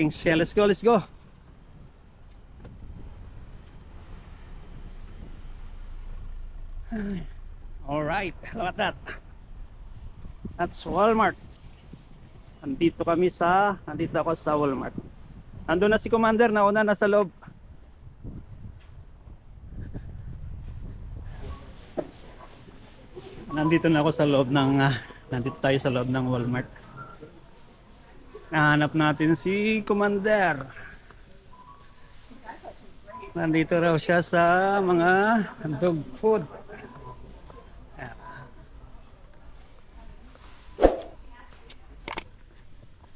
aking shell. Let's go, let's go. All right, look at that. That's Walmart. Nandito kami sa, nandito ako sa Walmart. Nandun na si Commander, nauna na sa loob. Nandito na ako sa loob ng, ah, nandito tayo sa loob ng Walmart. Nahanap natin si Commander. Nandito raw siya sa mga dog food.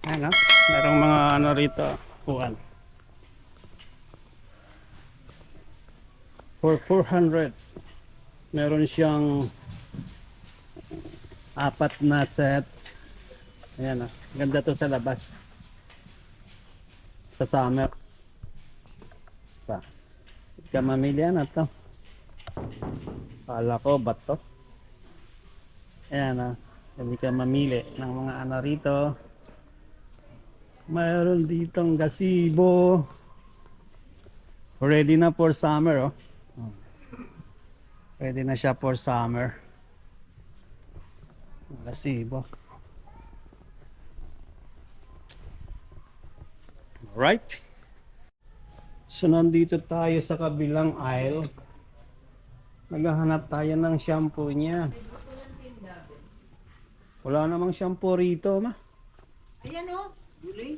Ayan o, merong mga ano rito, kuhan. For 400, meron siyang apat na set. Ayan o, ganda to sa labas. Sa summer. Pa. Hindi ka mamili na to. Kala ko, ba't to? Ayan o, hindi ka mamili ng mga ano rito. Mayroon ditong gazebo. Ready na for summer, oh. Ready na siya for summer. Gazebo. Alright. So, nandito tayo sa kabilang aisle. Naghahanap tayo ng shampoo niya. Wala namang shampoo rito, ma. Ayan o. Yuli.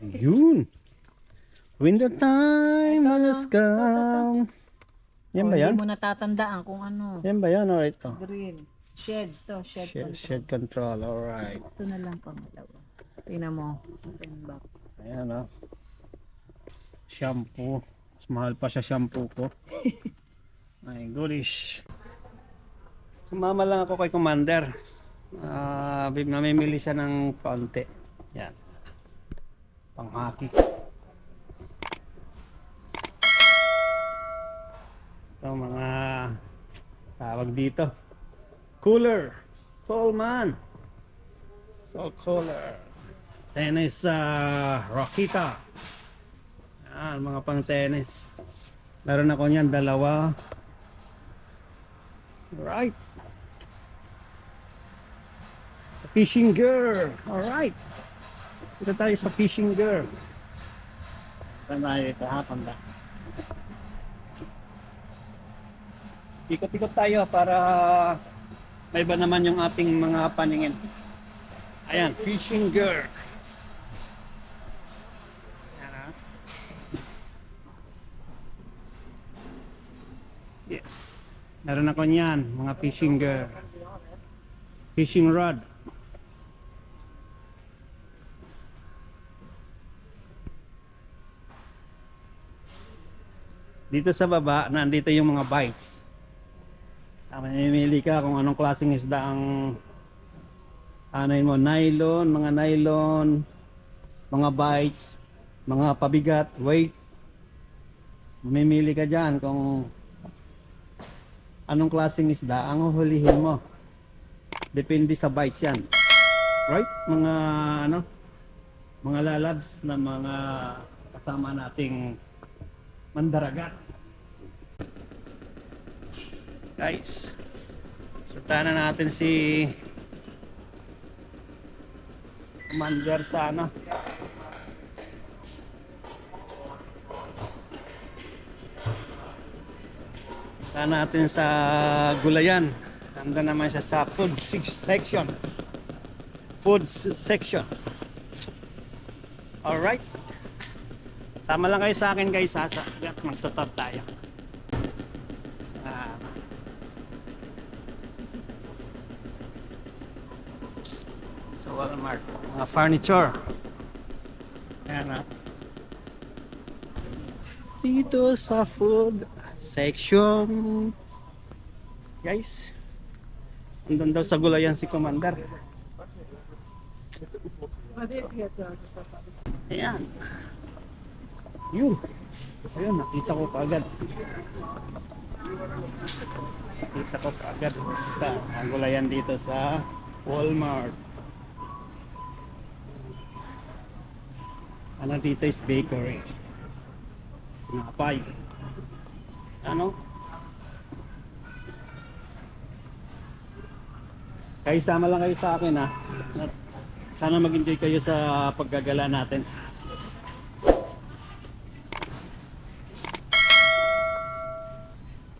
Yun. When the time has come. Yan ba O, yan? Hindi mo natatandaan kung ano. Yan ba yan? Alright to. Green. Shed to. Shed, Shed, control. shed control. Alright. Ito na lang pangalawa. Tingnan mo. Open back. Ayan o. Shampoo. Mas mahal pa siya shampoo ko. My goodish. Sumama lang ako kay Commander. Ah, bib namimili siya ng kaunti. Yan. Panghaki. Ito mga tawag dito. Cooler. Coleman. So cooler. Tennis uh, Rakita. Yan, mga pang tennis. Meron ako niyan dalawa. Right. Fishing gear. Alright. Dito tayo sa fishing gear. Saan tayo ito? Hapon ba? Ikot-ikot tayo para may iba naman yung ating mga paningin. Ayan, fishing gear. Meron ako niyan, mga fishing gear. Fishing rod. Dito sa baba, nandito yung mga bites. Ah, mamimili ka kung anong klaseng isda ang anayin mo. Nylon, mga nylon, mga bites, mga pabigat, weight. Mamimili ka dyan kung anong klaseng isda ang huhulihin mo. Depende sa bites yan. Right? Mga ano? Mga lalabs na mga kasama nating mandaragat. Guys, sultanan natin si Commander sa ano. Sultanan natin sa gulayan. Nandun naman siya sa food sec- section. Food section. Alright. Sama lang kayo sa akin guys ha. Sa, magtutod tayo. Ah. sa Walmart. Mga furniture. Ayan ha. Dito sa food section. Guys. Andun daw sa gulayan si Commander. Ayan. Yun. Ayun, nakita ko kaagad. Kita ko agad. Kita. Ang gulayan dito sa Walmart. Ano dito is bakery. Napay. Ano? Kayo sama lang kayo sa akin ha. Sana mag-enjoy kayo sa paggagala natin.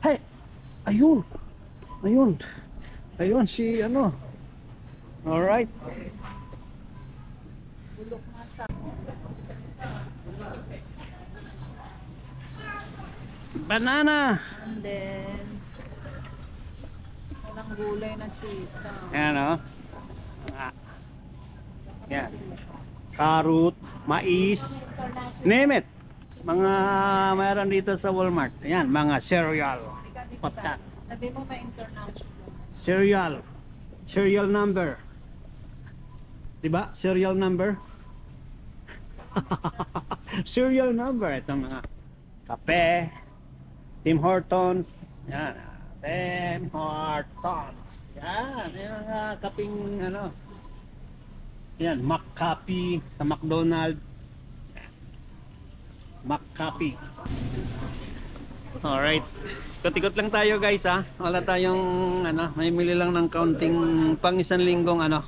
Hey! Ayun! Ayun! Ayun si ano. Alright. Bulok sa... Banana! And then... Walang gulay na sita. Ayan o. Ah. Yan. Carrot, mais, name it. Mga mayroon dito sa Walmart. Ayan, mga cereal. Patat. Sabi mo may international. Serial. Serial number. 'Di ba? Serial number. serial number itong mga kape, Tim Hortons. Yan. Tim Hortons. Yan, yung mga kaping ano. Yan, McCappy sa McDonald. McCappy. Alright. Ikot-ikot lang tayo guys ha. Wala tayong ano, may mili lang ng counting pang isang linggong ano.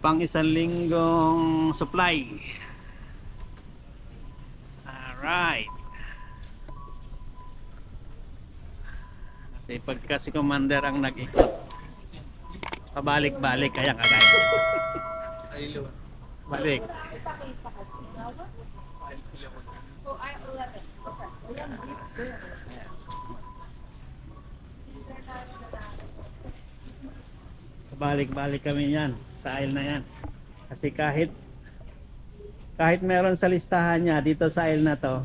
Pang isang linggong supply. Alright. Kasi pagka si Commander ang nag-ikot, pabalik-balik kaya kagaya. Balik. Balik-balik kami yan sa aisle na yan. Kasi kahit kahit meron sa listahan niya dito sa aisle na to,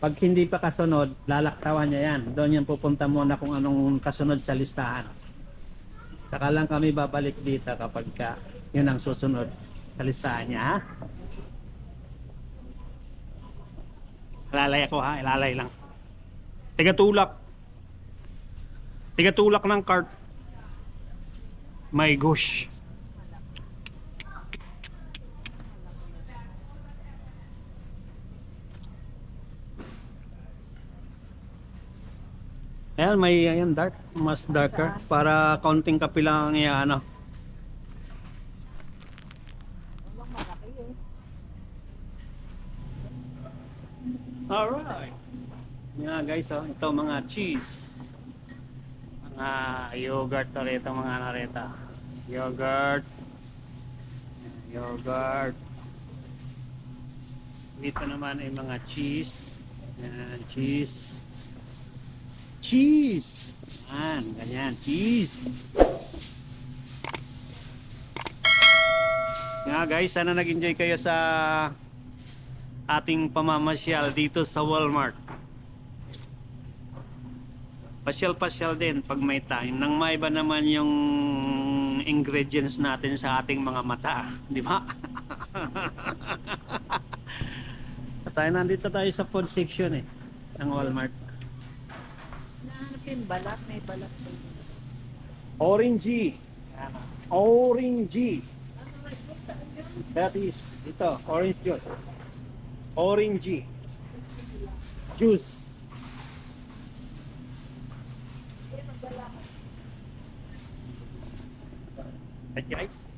pag hindi pa kasunod, lalaktawan niya yan. Doon yan pupunta muna kung anong kasunod sa listahan. Saka lang kami babalik dito kapag ka, yun ang susunod sa listahan niya ha. Ilalay ako ha, ilalay lang. Tiga tulak. Tiga tulak ng cart. My gosh. Ayan, may ayan, dark. Mas darker. Para kaunting kape lang ang ano. Eh. Alright. Nga guys, oh, ito mga cheese. Mga yogurt na rito, mga nareta. Yogurt. Yogurt. Dito naman ay mga cheese. Yan, cheese. Cheese! Yan, ganyan, cheese. Nga guys, sana nag-enjoy kayo sa ating pamamasyal dito sa Walmart. Pasyal-pasyal din pag may time. Nang maiba naman yung ingredients natin sa ating mga mata. Di ba? tayo nandito tayo sa food section eh. Ng Walmart. Yung balat. May balat doon. Orangey. Orangey. That is, ito, orange juice. Orangey. Juice. Guys.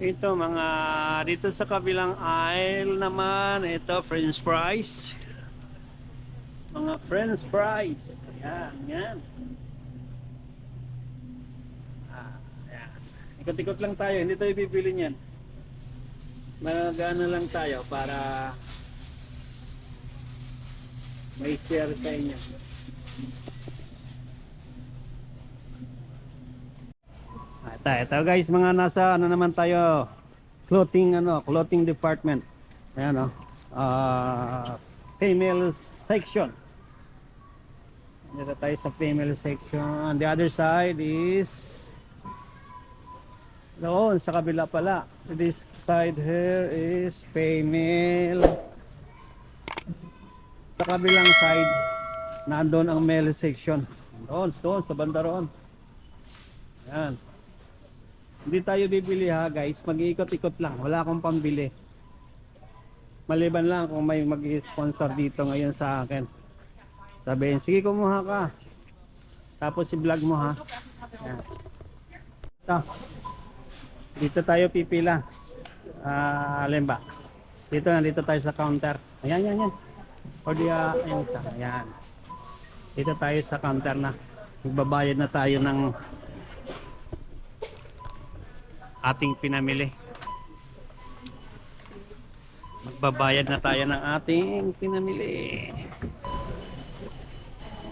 Ito mga dito sa kabilang aisle naman, ito french fries. Mga french fries. Yan, yan. Ah, yan. Ikot-ikot lang tayo, hindi tayo bibili niyan. Magana lang tayo para may share sa inyo. Ah, Ito, ito guys, mga nasa ano naman tayo clothing ano, clothing department. Ayan oh. Ah, female section. Dito tayo sa female section. The other side is doon sa kabila pala. This side here is female. Sa kabilang side, nandun ang male section. Doon, doon, sa banda roon. Yan. Hindi tayo bibili ha guys, mag-iikot-ikot lang. Wala akong pambili. Maliban lang kung may mag-sponsor dito ngayon sa akin. Sabihin, sige kumuha ka. Tapos i-vlog mo ha. Yan. Ito. Dito tayo pipila. Ah, alin ba? Dito na, dito tayo sa counter. Ayan, yan, yan. O di, ah, ayan isa. Ayan. Dito tayo sa counter na. Magbabayad na tayo ng ating pinamili. Magbabayad na tayo ng ating pinamili.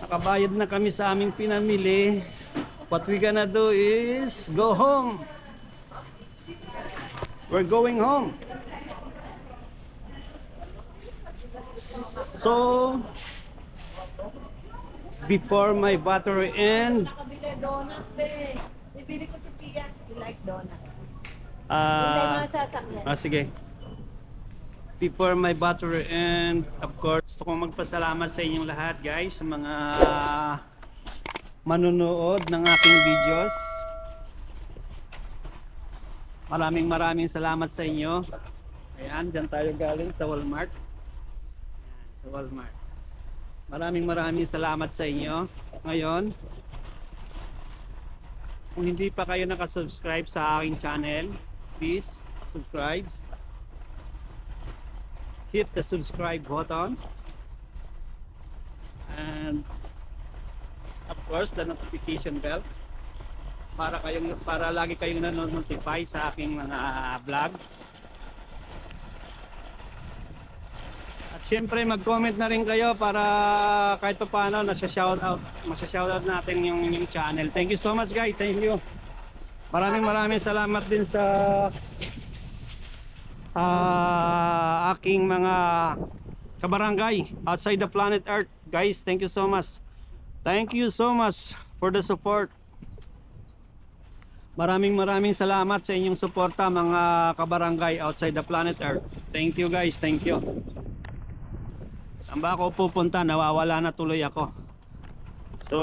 Nakabayad na kami sa aming pinamili. What we gonna do is go home. We're going home. So, before my battery end, be. Bibili ko si Pia. You like donut. Hindi ah, mga sasakyan. Ah, sige. Before my battery end, of course, gusto kong magpasalamat sa inyong lahat, guys, sa mga manunood ng aking videos. Maraming maraming salamat sa inyo. Ayan, dyan tayo galing sa Walmart. Ayan, sa Walmart. Maraming maraming salamat sa inyo. Ngayon, kung hindi pa kayo nakasubscribe sa aking channel, please subscribe. Hit the subscribe button. And of course, the notification bell para kayong para lagi kayong nanonotify sa aking mga vlog. At syempre mag-comment na rin kayo para kahit pa paano nasa-shout out, masya-shout out natin yung inyong channel. Thank you so much guys. Thank you. Maraming maraming salamat din sa ah, aking mga kabarangay outside the planet Earth. Guys, thank you so much. Thank you so much for the support. Maraming maraming salamat sa inyong suporta mga kabarangay outside the planet Earth. Thank you guys, thank you. Saan ba ako pupunta? Nawawala na tuloy ako. So,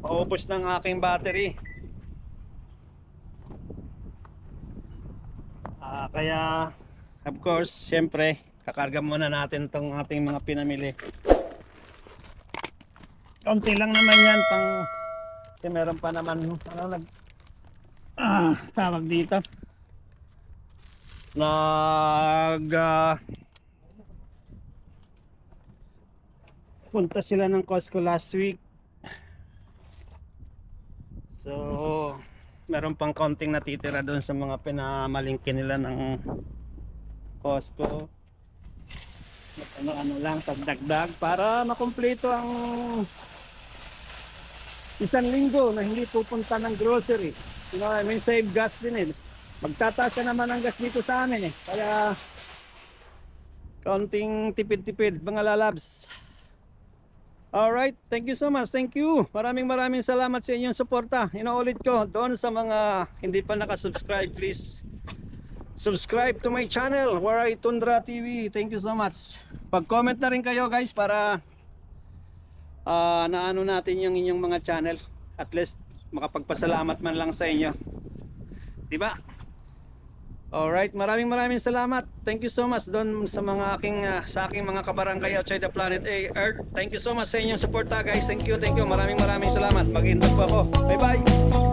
paubos ng aking battery. Ah, kaya, of course, syempre, kakarga muna natin tong ating mga pinamili. Konti lang naman yan pang kasi meron pa naman ano nag ah, tawag dito nag ah, punta sila ng Costco last week so meron pang konting natitira doon sa mga pinamalingkin nila ng Costco ano ano lang pagdagdag para makumpleto ang isang linggo na hindi pupunta ng grocery. You know, I save gas din eh. Magtataas ka naman ang gas dito sa amin eh. Kaya, kaunting tipid-tipid, mga lalabs. Alright, thank you so much. Thank you. Maraming maraming salamat sa inyong suporta. Inuulit ko, doon sa mga hindi pa nakasubscribe, please subscribe to my channel, Waray Tundra TV. Thank you so much. Pag-comment na rin kayo guys para ah naano natin yung inyong mga channel. At least makapagpasalamat man lang sa inyo. 'Di ba? Alright, maraming maraming salamat. Thank you so much doon sa mga aking ah, sa aking mga kabarangay outside the planet A Earth. Thank you so much sa inyong suporta guys. Thank you, thank you. Maraming maraming salamat. Mag-ingat po ako. Bye-bye.